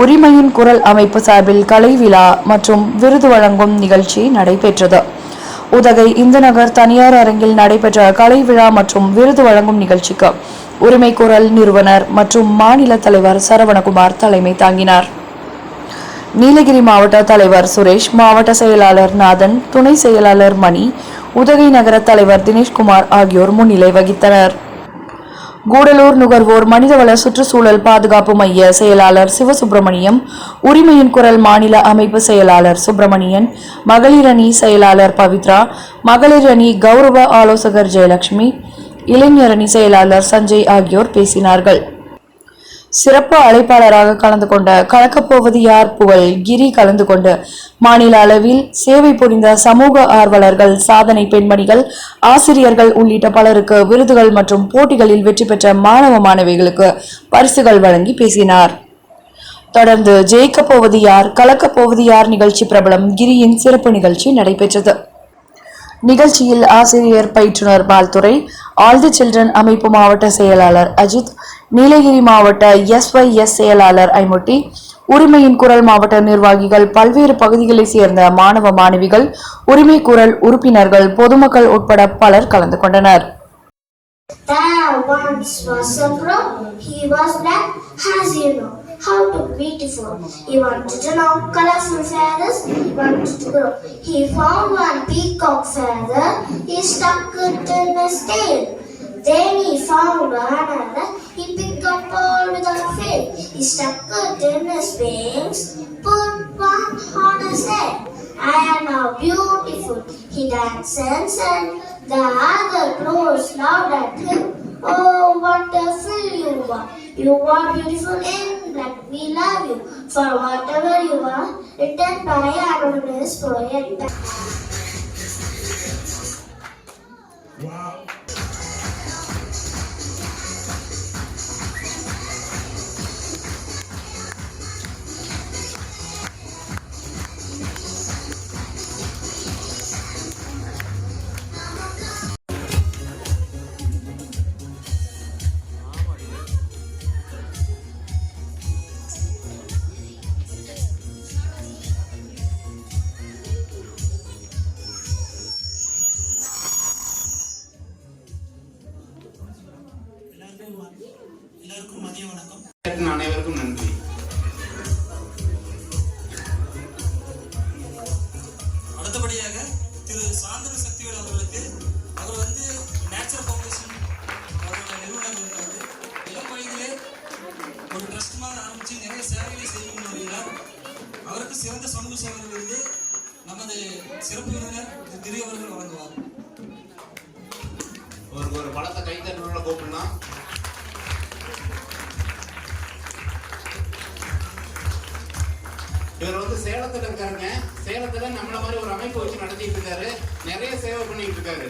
உரிமையின் குரல் அமைப்பு சார்பில் கலை விழா மற்றும் விருது வழங்கும் நிகழ்ச்சி நடைபெற்றது. உதகை இந்து நகர் தனியார் அரங்கில் நடைபெற்ற கலை விழா மற்றும் விருது வழங்கும் நிகழ்ச்சிக்கு உரிமை குரல் நிறுவனர் மற்றும் மாநில தலைவர் சரவணகுமார் தலைமை தாங்கினார். நீலகிரி மாவட்ட தலைவர் சுரேஷ் மாவட்ட செயலாளர் நாதன் துணை செயலாளர் மணி உதகை நகர தலைவர் தினேஷ்குமார் ஆகியோர் முன்னிலை வகித்தனர். கூடலூர் நுகர்வோர் மனிதவள சுற்றுச்சூழல் பாதுகாப்பு மைய செயலாளர் சிவசுப்பிரமணியம் உரிமையின் குரல் மாநில அமைப்பு செயலாளர் சுப்பிரமணியன் மகளிர் அணி செயலாளர் பவித்ரா மகளிர் அணி கௌரவ ஆலோசகர் ஜெயலட்சுமி இளைஞரணி செயலாளர் சஞ்சய் ஆகியோர் பேசினார்கள். சிறப்பு அழைப்பாளராக கலந்து கொண்ட கலக்கப்போவது யார் புகழ்? கிரி கலந்து கொண்டு மாநில அளவில் சேவை புரிந்த சமூக ஆர்வலர்கள் சாதனை பெண்மணிகள் ஆசிரியர்கள் உள்ளிட்ட பலருக்கு விருதுகள் மற்றும் போட்டிகளில் வெற்றி பெற்ற மாணவ மாணவிகளுக்கு பரிசுகள் வழங்கி பேசினார். தொடர்ந்து ஜெயிக்கப் போவது யார் கலக்கப் போவது யார் நிகழ்ச்சி பிரபலம்? கிரியின் சிறப்பு நிகழ்ச்சி நடைபெற்றது. நிகழ்ச்சியில் ஆசிரியர் பயிற்றுனர் பால்துறை ஆல் தி சில்ட்ரன் அமைப்பு மாவட்ட செயலாளர் அஜித் நீலகிரி மாவட்ட எஸ்ஒய்எஸ் செயலாளர் ஐமுட்டி உரிமையின் குரல் மாவட்ட நிர்வாகிகள் பல்வேறு பகுதிகளைச் சேர்ந்த மாணவ மாணவிகள் உரிமை குரல் உறுப்பினர்கள் பொதுமக்கள் உட்பட பலர் கலந்து கொண்டனர் There once was a crow. He was black, as you know. How to beautiful. He wanted to know colorful feathers. He wanted to grow. He found one peacock feather. He stuck it in his tail. Then he found another. He picked up all without fail. He stuck it in his wings. Put one on his head. I am now beautiful. He danced and said, The other crows laughed at him. Oh, you are. Beautiful in black. We love you. For whatever you are, written by anonymous poet. எல்லாருக்கும் மதிய வணக்கம். அனைவருக்கும் நன்றி. அடுத்தபடியாக திரு சாந்தன சக்திவேல் அவர்களுக்கு அவர் வந்து nature foundation அவரோட நிறுவனர் இருக்காரு இளம் வயதிலே ஒரு ட்ரஸ்ட் மாதிரி ஆரம்பிச்சு நிறைய சேவைகளை செய்யும் வருகிறார். அவருக்கு சிறந்த சமூக சேவை விருது நமது சிறப்பு விருந்தினர் திரு அவர்கள் வழங்குவார். ஒரு ஒரு பலத்தை கைத்தட்டுள்ள கூப்பிடலாம் இவர் வந்து சேலத்துல இருக்காருங்க. சேலத்துல நம்மள மாதிரி ஒரு அமைப்பு வச்சு நடத்திட்டு இருக்காரு. நிறைய சேவை பண்ணிட்டு இருக்காரு.